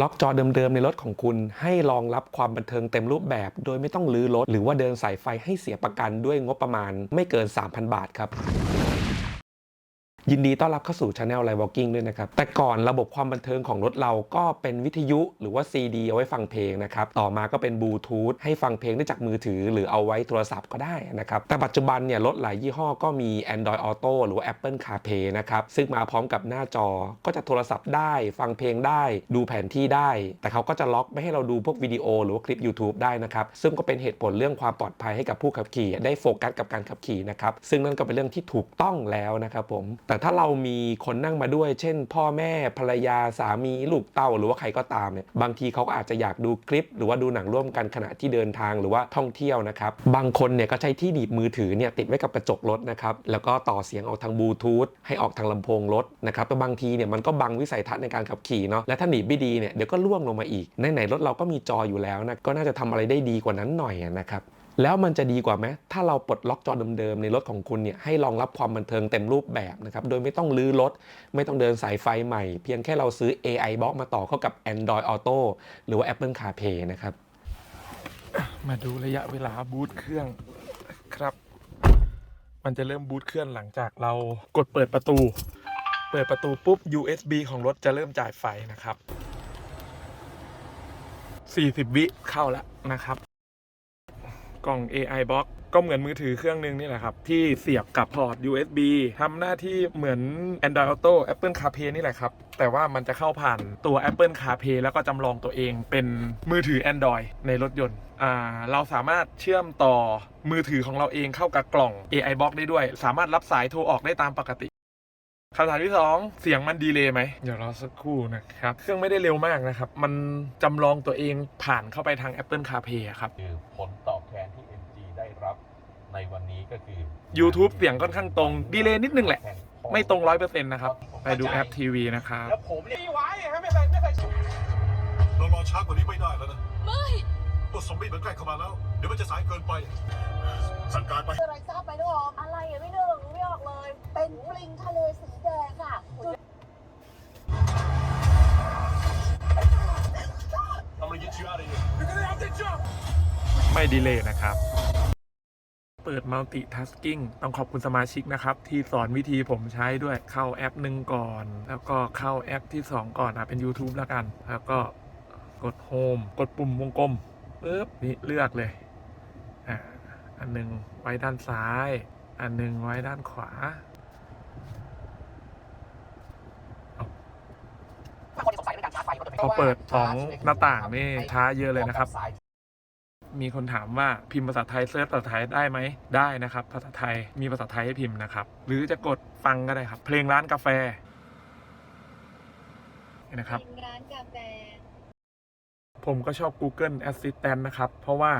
ล็อกจอเดิมๆในรถของคุณ ให้รองรับความบันเทิงเต็มรูปแบบ โดยไม่ต้องรื้อรถ หรือว่าเดินสายไฟให้เสียประกันด้วยงบประมาณไม่เกิน 3,000 บาทครับ ยินดีต้อนรับเข้าสู่ช anel Live Walking ด้วยนะครับ แต่ก่อนระบบความบันเทิงของรถเราก็เป็นวิทยุหรือว่า CD เอาไว้ฟังเพลงนะครับ ต่อมาก็เป็นบลูทูธให้ฟังเพลงได้จากมือถือ หรือเอาไว้โทรศัพท์ก็ได้นะครับ แต่ปัจจุบันเนี่ยรถหลายยี่ห้อก็มี Android Auto หรือว่า Apple CarPlay นะครับ ซึ่งมาพร้อมกับหน้าจอก็จะโทรศัพท์ได้ ฟังเพลงได้ ดูแผนที่ได้ แต่เขาก็จะล็อกไม่ให้เราดูพวกวิดีโอหรือว่าคลิป YouTube ได้นะครับซึ่งก็เป็นเหตุผลเรื่องความปลอดภัยให้กับผู้ขับขี่ ได้โฟกัสกับการขับขี่นะครับซึ่งนั่นก็เป็นเรื่องที่ถูกต้องแล้วนะครับผมแต่ถ้าเรามีคนนั่งมาด้วย เช่น พ่อแม่ภรรยาสามีลูกเต้าหรือว่าใครก็ตามเนี่ยบางทีเขาก็อาจจะอยากดูคลิป หรือว่าดูหนังร่วมกันขณะที่เดินทางหรือว่าท่องเที่ยวนะครับ บางคนเนี่ยก็ใช้ที่หนีบมือถือเนี่ยติดไว้กับกระจกรถนะครับแล้วก็ต่อเสียงออกทางบลูทูธให้ออกทางลำโพงรถนะครับแต่บางทีเนี่ยมันก็บังวิสัยทัศน์ในการขับขี่เนาะและถ้าหนีบไม่ดีเนี่ยเดี๋ยวก็ล่วงลงมาอีกในไหนรถเราก็มีจออยู่แล้วนะก็น่าจะทำอะไรได้ดีกว่านั้นหน่อยนะครับ แล้วมันจะดีกว่าไหมถ้าเราปลดล็อกจอเดิมๆในรถของคุณเนี่ยให้รองรับความบันเทิงเต็มรูปแบบนะครับโดยไม่ต้องลื้อรถ ไม่ต้องเดินสายไฟใหม่ เพียงแค่เราซื้อ AI Box มาต่อเข้ากับ Android Auto หรือว่า Apple CarPlay นะครับ มาดูระยะเวลาบูตเครื่องครับ มันจะเริ่มบูตเครื่องหลังจากเรากดเปิดประตู เปิดประตูปุ๊บ USB ของรถจะเริ่มจ่ายไฟนะครับ 40 วิเข้าแล้วนะครับ กล่อง AI Box ก็เหมือนมือถือเครื่องหนึงนี่แหละครับ ที่เสียบกับพอร์ต USB ทำหน้าที่เหมือน Android Auto Apple CarPlay นี่แหละครับ แต่ว่ามันจะเข้าผ่านตัว Apple CarPlay แล้วก็จำลองตัวเองเป็นมือถือ Android ในรถยนต์เราสามารถเชื่อมต่อมือถือของเราเองเข้ากับกล่อง AI Box ได้ด้วย สามารถรับสายโทรออกได้ตามปกติคำถามที่ 2 เสียงมันดีเลยไหมเดี๋ยวรอสักครู่นะครับ เครื่องไม่ได้เร็วมากนะครับ มันจำลองตัวเองผ่านเข้าไปทาง Apple CarPlay ครับคือผลตอบแทนที่ MG ได้รับ ในวันนี้ก็คือ YouTube เสียงค่อนข้างตรง ดีเลย์นิดนึงแหละ ไม่ตรงร้อยเปอร์เซ็นต์นะครับ ไปดูแอปทีวีนะครับแล้วผมเนี่ยเรารอช้ากว่านี้ไม่ได้แล้วนะ ไม่ตัวซอมบี้มันใกล้เข้ามาแล้ว เดี๋ยวมันจะสายเกินไป สั่งการไปอะไรทราบไหมน้องอะไรอะพี่หนึ่งไม่ออกเลย เป็นปลิงทะเลสีแดงค่ะจุด I'm gonna get you out of here ไม่ดีเลยนะครับเปิด multitasking ต้องขอบคุณสมาชิกนะครับ ที่สอนวิธีผมใช้ด้วยเข้าแอปหนึ่งก่อน แล้วก็เข้าแอปที่ 2 ก่อนนะเป็น YouTube แล้วกัน แล้วก็กด Home กดปุ่มวงกลมปึ๊บนี่เลือกเลยอ่าอันหนึงไว้ด้านซ้าย อันหนึงไว้ด้านขวาพอเปิดสองหน้าต่างนี่ช้าเยอะเลยนะครับ มีคนถามว่าพิมพ์ภาษาไทยเซิร์ชภาษาไทยได้ไหมได้นะครับ ภาษาไทยมีภาษาไทยให้พิมพ์นะครับ หรือจะกดฟังก็ได้ครับ เพลงร้านกาแฟนี่นะครับร้านกาแฟ ผมก็ชอบ Google Assistant นะครับ เพราะว่า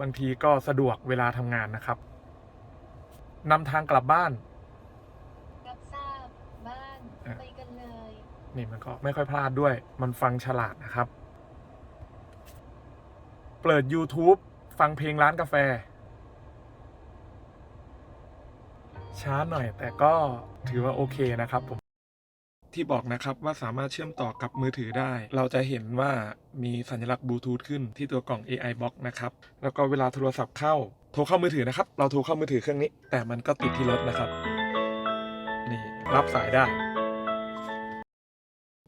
บางทีก็สะดวกเวลาทำงานนะครับนำทางกลับบ้านรับทราบบ้านอะไปกันเลย นี่มันก็ไม่ค่อยพลาดด้วย มันฟังฉลาดนะครับ เปิด YouTube ฟังเพลงร้านกาแฟ ช้าหน่อยแต่ก็ถือว่าโอเคนะครับผม ที่บอกนะครับว่าสามารถเชื่อมต่อกับมือถือได้ เราจะเห็นว่ามีสัญลักษณ์บลูทูธขึ้นที่ตัวกล่อง AI Box นะครับ แล้วก็เวลาโทรศัพท์เข้า โทรเข้ามือถือนะครับ เราโทรเข้ามือถือเครื่องนี้ แต่มันก็ติดที่รถนะครับ นี่รับสายได้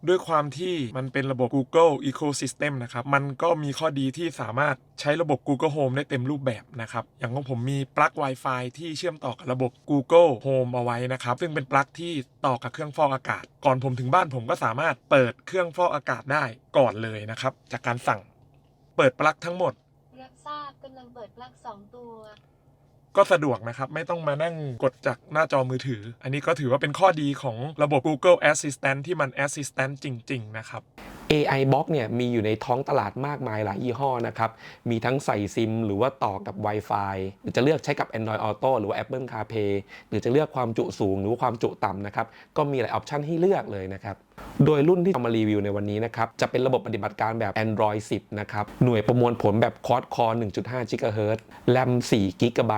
ด้วยความที่มันเป็นระบบ Google Ecosystem นะครับ มันก็มีข้อดีที่สามารถใช้ระบบ Google Home ได้เต็มรูปแบบนะครับ อย่างของผมมีปลั๊ก Wi-Fi ที่เชื่อมต่อกับระบบ Google Home เอาไว้นะครับ ซึ่งเป็นปลั๊กที่ต่อกับเครื่องฟอกอากาศ ก่อนผมถึงบ้านผมก็สามารถเปิดเครื่องฟอกอากาศได้ก่อนเลยนะครับ จากการสั่ง เปิดปลั๊กทั้งหมด รับทราบกำลังเปิดปลั๊กสองตัว ก็สะดวกนะครับ ไม่ต้องมานั่งกดจากหน้าจอมือถือ อันนี้ก็ถือว่าเป็นข้อดีของระบบ Google Assistant ที่มัน Assistant จริง ๆ นะครับ AI Box เนี่ยมีอยู่ในท้องตลาดมากมายหลายยี่ห้อนะครับ มีทั้งใส่ซิม หรือว่าต่อกับ Wi-Fi หรือจะเลือกใช้กับ Android Auto หรือว่า Apple CarPlay หรือจะเลือกความจุสูงหรือว่าความจุต่ำนะครับ ก็มีหลายออปชันให้เลือกเลยนะครับ โดยรุ่นที่เอามารีวิวในวันนี้นะครับ จะเป็นระบบปฏิบัติการแบบ Android 10 นะครับ หน่วยประมวลผลแบบ Quad Core 1.5 GHz แรม4 GB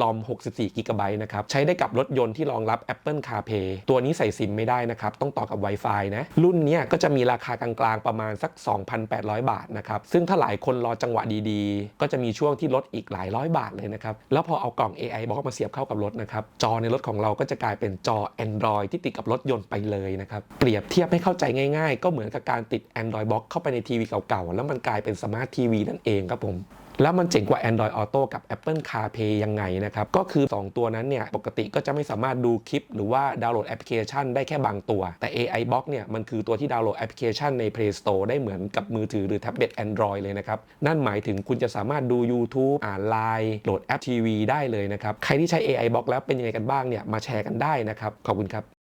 ลอม 64 GB นะครับ ใช้ได้กับรถยนต์ที่รองรับ Apple CarPlay ตัวนี้ใส่ซิมไม่ได้นะครับ ต้องต่อกับ Wi-Fi นะ รุ่นนี้ก็จะมีราคากลางๆประมาณสัก 2,800 บาทนะครับ ซึ่งถ้าหลายคนรอจังหวะดีๆ ก็จะมีช่วงที่ลดอีกหลายร้อยบาทเลยนะครับ แล้วพอเอากล่อง AI บอกมาเสียบเข้ากับรถนะครับ จอในรถของเราก็จะกลายเป็นจอ Android ที่ติดกับรถยนต์ไปเลยนะครับ เปรียบเทียบให้เข้าใจง่าย ๆ ก็เหมือนกับการติด Android Box เข้าไปในทีวีเก่าๆ แล้วมันกลายเป็นสมาร์ททีวีนั่นเองครับผม แล้วมันเจ๋งกว่า Android Auto กับ Apple CarPlay ยังไงนะครับ ก็คือ 2 ตัวนั้นเนี่ย ปกติก็จะไม่สามารถดูคลิป หรือว่าดาวน์โหลดแอปพลิเคชันได้แค่บางตัว แต่ AI Box เนี่ย มันคือตัวที่ดาวน์โหลดแอปพลิเคชันใน Play Store ได้เหมือนกับมือถือหรือแท็บเล็ต Android เลยนะครับ นั่นหมายถึงคุณจะสามารถดู YouTube อ่านไลน์โหลดแอปทีวีได้เลยนะครับ ใครที่ใช้ AI Box แล้วเป็นยังไงกันบ้างเนี่ยมาแชร์กันได้นะครับขอบคุณครับ